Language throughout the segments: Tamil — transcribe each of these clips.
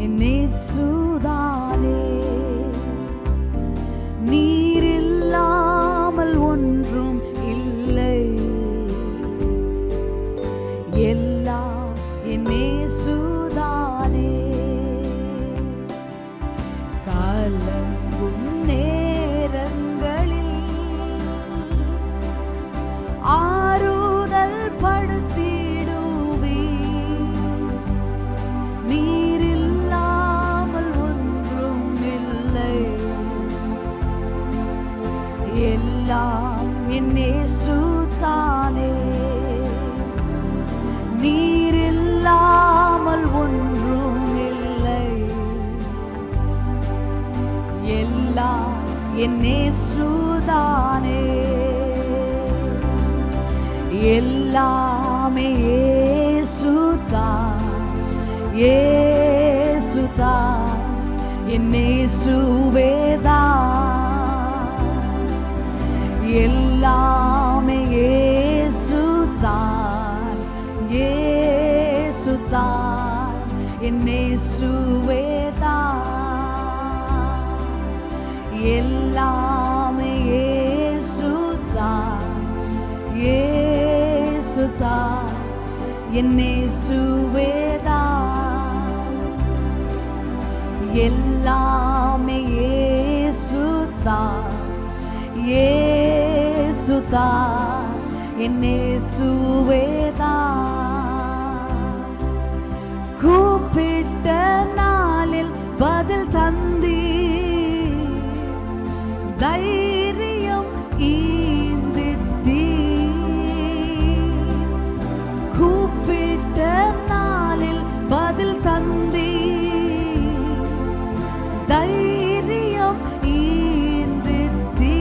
என்னேசுதானே சுதானே. எல்லாம் எல்லாமே ஏசுதான் ஏசுதான் என்னேசுவேதா எல்லாமே ஏசுதான் ஏசுதான் என்னேசுவேதா எல்லா எல்லாமே ஏசுதான் ஏசுதான் என்னே சுவேதா எல்லாமே ஏசுதான் ஏசுதான் என்னே சுவேதா கூப்பிட்ட நாளில் தைரியம் ஈந்திட்டி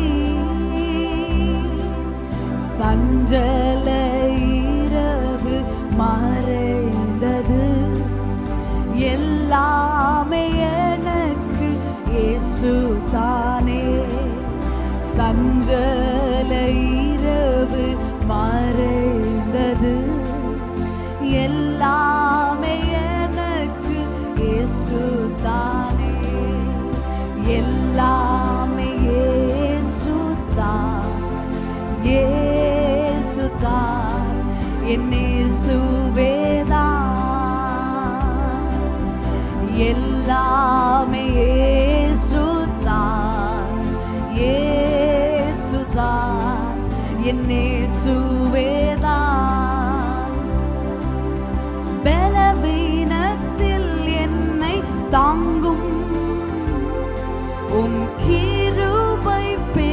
சஞ்சல இரவு மறைந்தது. எல்லாமே எனக்கு இயேசு தானே. சஞ்சல எல்லாமே இயேசு தான் இயேசு என்னே சுவேதா எல்லாமே ஏசுதான். ஏசுதான். என்னே உம் கிருபை பே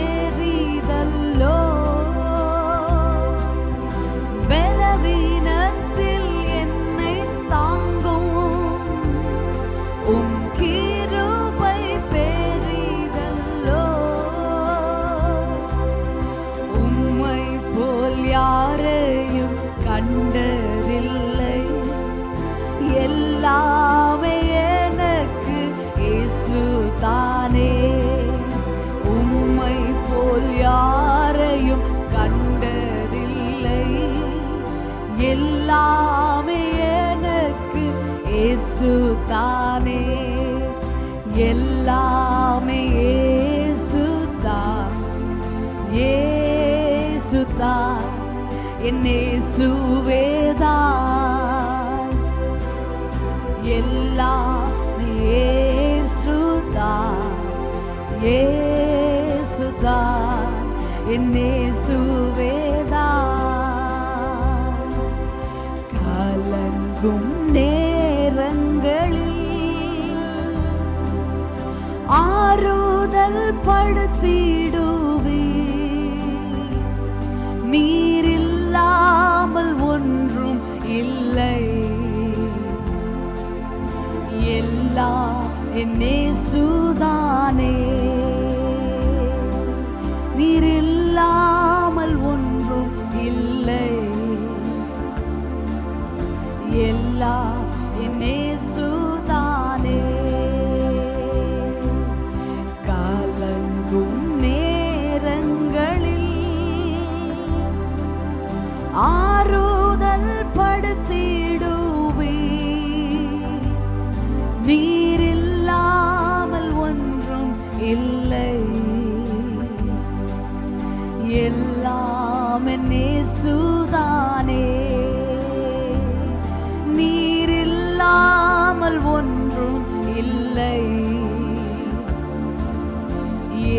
எல்லாமே எனக்கு இயேசு தானே. எல்லாமே இயேசு தான். இயேசு தான். என் இயேசுவேதான் எல்லாமே இயேசு தான். இயேசு தான். என் இயேசுவேதான் கலங்கும் ஆறுதல் படுத்திடுவே நீரில்லாமல் ஒன்றும் இல்லை. எல்லா என்னே சுதானே ஆறுதல் படுத்திடுவி நீரில்லாமல் ஒன்றும் இல்லை. எல்லாம் நேசுதானே நீரில்லாமல் ஒன்றும் இல்லை.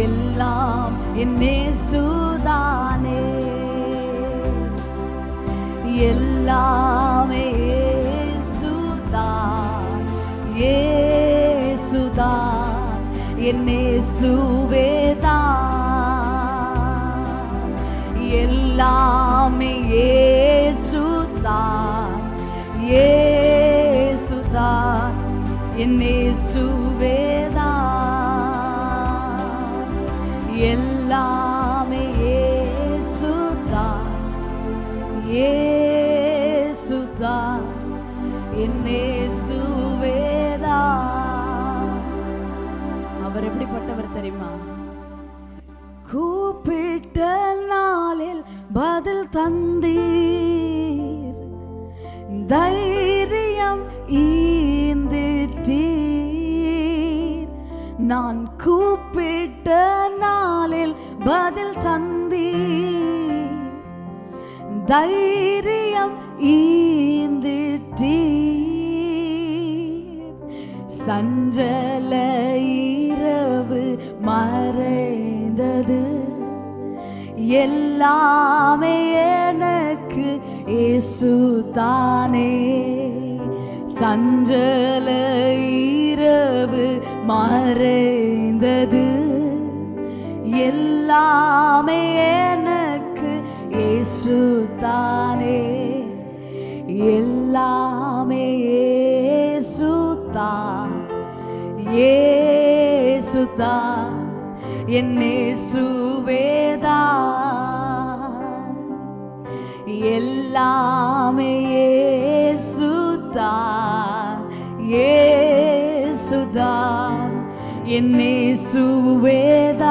எல்லாம் என் நேசுதானே எல்லாமே சுதான் ஏசுதான் என்னே சுவேதான். எல்லாமே ஏசுதான் ஏசுதான் என்னே சுவேதான் தெரியுமா? கூப்பிட்ட நாளில் பதில் தந்தீர். தைரியம் ஈந்திட்டீர். நான் கூப்பிட்ட நாளில் பதில் தந்தீர். தைரியம் ஈந்திட்டீர். சஞ்சலையே மறைந்தது. எல்லாமே எனக்கு இயேசு தானே. சஞ்சல இரவு மறைந்தது. எல்லாமே எனக்கு இயேசு தானே. எல்லாமே இயேசு தான். இயேசு தான். என்னே சுவேதா எல்லாமே இயேசு தான் இயேசு என்னே சுவேதா